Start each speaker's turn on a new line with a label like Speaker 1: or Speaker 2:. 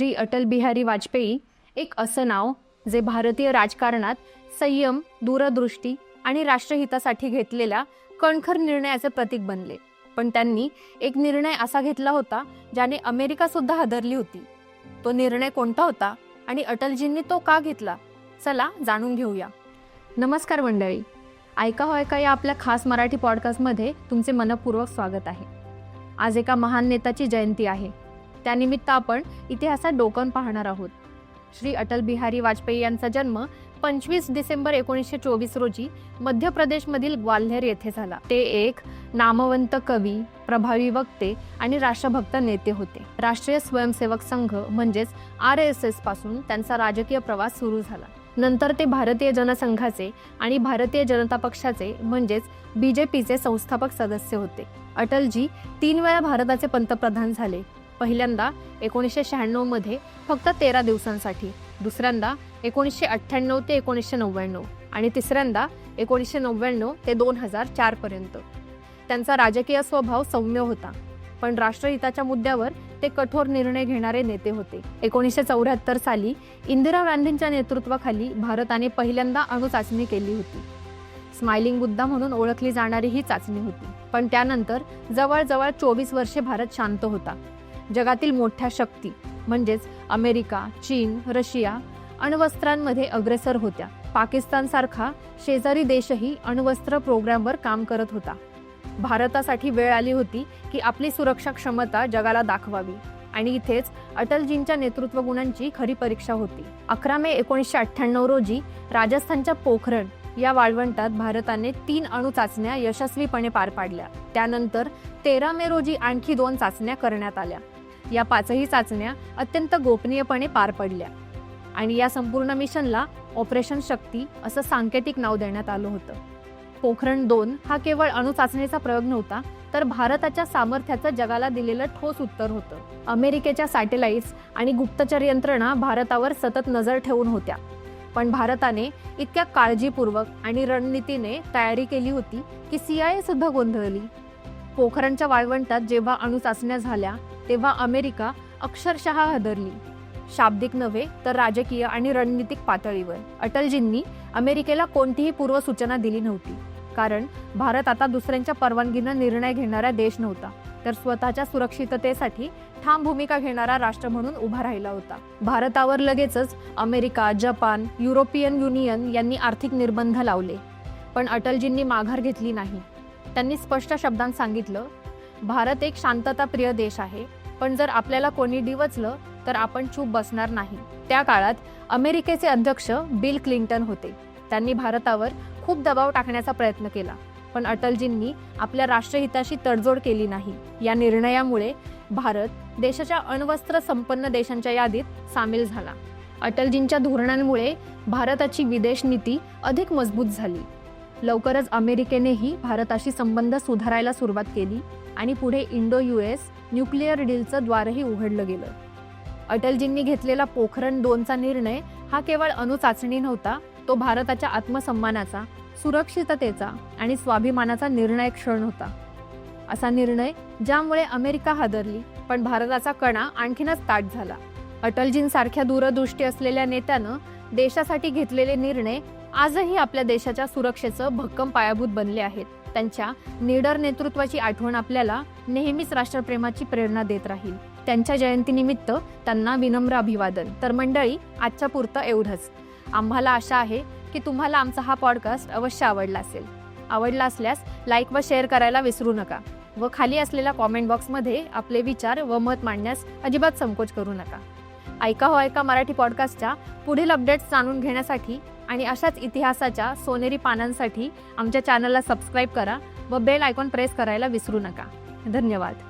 Speaker 1: श्री अटल बिहारी वाजपेयी एक असं नाव जे भारतीय राजकारणात संयम दूरदृष्टी आणि राष्ट्रहितासाठी घेतलेल्या कणखर निर्णयाचे प्रतीक बनले. पण त्यांनी एक निर्णय असा घेतला होता ज्याने अमेरिका सुद्धा हादरली होती. तो निर्णय कोणता होता आणि अटलजींनी तो का घेतला? चला जाणून घेऊया. नमस्कार मंडळी. ऐका हो ऐका या आपल्या खास मराठी पॉडकास्टमध्ये तुमचे मनपूर्वक स्वागत आहे. आज एका महान नेताची जयंती आहे. त्यानिमित्त आपण इतिहासात डोकन पाहणार आहोत. श्री अटल बिहारी वाजपेयी यांचा जन्म पंचवीस डिसेंबर एकोणीसशे चोवीस रोजी मध्य प्रदेशमधील ग्वाल्हेर येथे झाला. ते एक नामवंत कवी प्रभावी वक्ते आणि राष्ट्रभक्त नेते होते. राष्ट्रीय स्वयंसेवक संघ म्हणजेच आर एस एसपासून त्यांचा राजकीय प्रवास सुरू झाला. नंतर ते भारतीय जनसंघाचे आणि भारतीय जनता पक्षाचे म्हणजेच बी जे पीचे संस्थापक सदस्य होते. अटलजी तीन वेळा भारताचे पंतप्रधान झाले. पहिल्यांदा एकोणीसशे शहाण्णवमध्ये फक्त तेरा दिवसांसाठी दुसऱ्यांदा एकोणीसशे अठ्ठ्याण्णव ते एकोणीसशे नव्याण्णव आणि तिसऱ्यांदा एकोणीसशे नव्याण्णव ते दोन हजार चारपर्यंत त्यांचा राजकीय स्वभाव सौम्य होता पण राष्ट्रहिताच्या मुद्द्यावर ते कठोर निर्णय घेणारे नेते होते. एकोणीसशे चौऱ्याहत्तर साली इंदिरा गांधींच्या नेतृत्वाखाली भारताने पहिल्यांदा अणुचाचणी केली होती. स्माइलिंग बुद्धा म्हणून ओळखली जाणारी ही चाचणी होती पण त्यानंतर जवळजवळ चोवीस वर्षे भारत शांत होता. जगातील मोठ्या शक्ती म्हणजेच अमेरिका चीन रशिया अण्वस्त्रांमध्ये अग्रेसर होत्या. पाकिस्तानसारखा शेजारी देशही अण्वस्त्र प्रोग्रामवर काम करत होता. भारतासाठी वेळ आली होती की आपली सुरक्षा क्षमता जगाला दाखवावी. आणि इथेच अटलजींच्या नेतृत्व गुणांची खरी परीक्षा होती. अकरा मे एकोणीसशे अठ्ठ्याण्णव रोजी राजस्थानच्या पोखरण या वाळवंटात भारताने तीन अणु चाचण्या यशस्वीपणे पार पाडल्या. त्यानंतर तेरा मे रोजी आणखी दोन चाचण्या करण्यात आल्या. या पाचही चाचण्या अत्यंत गोपनीयपणे पार पडल्या. आणि या संपूर्ण मिशनला ऑपरेशन शक्ती असं सांकेतिक नाव देण्यात आलं होतं. पोखरण दोन हा केवळ अणुचाचणीचा प्रयोग नव्हता तर भारताच्या सामर्थ्याचं जगाला दिलेलं ठोस उत्तर होतं. अमेरिकेच्या सॅटेलाइट्स आणि गुप्तचर यंत्रणा भारतावर सतत नजर ठेवून होत्या. पण भारताने इतक्या काळजीपूर्वक आणि रणनीतीने तयारी केली होती की सीआयए सुद्धा गोंधळली. पोखरणच्या वाळवंटात जेव्हा अणुचाचण्या झाल्या तेव्हा अमेरिका अक्षरशः हदरली. शाब्दिक नव्हे तर राजकीय आणि रणनीतिक पातळीवर. अटलजींनी अमेरिकेला कोणतीही पूर्वसूचना दिली नव्हती. कारण भारत आता दुसऱ्यांच्या परवानगीनं निर्णय घेणारा देश नव्हता तर स्वतःच्या सुरक्षिततेसाठी ठाम भूमिका घेणारा राष्ट्र म्हणून उभा राहिला होता. भारतावर लगेचच अमेरिका जपान युरोपियन युनियन यांनी आर्थिक निर्बंध लावले. पण अटलजींनी माघार घेतली नाही. त्यांनी स्पष्ट शब्दांत सांगितलं भारत एक शांतताप्रिय देश आहे. पण जर आपल्याला कोणी डिवचलं तर आपण चूप बसणार नाही. त्या काळात अमेरिकेचे अध्यक्ष बिल क्लिंटन होते. त्यांनी भारतावर खूप दबाव टाकण्याचा प्रयत्न केला पण अटलजींनी आपल्या राष्ट्रहिताशी तडजोड केली नाही. या निर्णयामुळे भारत देशाच्या अण्वस्त्र संपन्न देशांच्या यादीत सामील झाला. अटलजींच्या धोरणांमुळे भारताची विदेश नीती अधिक मजबूत झाली. लवकरच अमेरिकेनेही भारताशी संबंध सुधारायला सुरुवात केली आणि पुढे इंडो यू एस न्यूक्लिअर डीलचं द्वारही उघडलं गेलं. अटलजींनी घेतलेला पोखरण दोनचा निर्णय हा केवळ अणुचाचणी नव्हता तो भारताच्या आत्मसन्मानाचा सुरक्षिततेचा आणि स्वाभिमानाचा निर्णायक क्षण होता. असा निर्णय ज्यामुळे अमेरिका हादरली पण भारताचा कणा आणखीनच ताट झाला. अटलजींसारख्या दूरदृष्टी असलेल्या नेत्यानं देशासाठी घेतलेले निर्णय आजही आपल्या देशाच्या सुरक्षेचं भक्कम पायाभूत बनले आहेत. त्यांच्या निडर नेतृत्वाची आठवण आपल्याला नेहमीच राष्ट्रप्रेमाची प्रेरणा देत राहील. त्यांच्या जयंतीनिमित्त त्यांना विनम्र अभिवादन. तर मंडळी आजच्या पुरतं एवढंच. आम्हाला आशा आहे की तुम्हाला आमचा हा पॉडकास्ट अवश्य आवडला असेल. आवडला असल्यास लाईक व शेअर करायला विसरू नका व खाली असलेल्या कॉमेंट बॉक्समध्ये आपले विचार व मत मांडण्यास अजिबात संकोच करू नका. ऐका हो ऐका मराठी पॉडकास्टच्या पुढील अपडेट्स जाणून घेण्यासाठी आणि अशाच इतिहासाच्या सोनेरी पानांसाठी आमच्या चॅनलला सबस्क्राईब करा व बेल आयकॉन प्रेस करायला विसरू नका. धन्यवाद.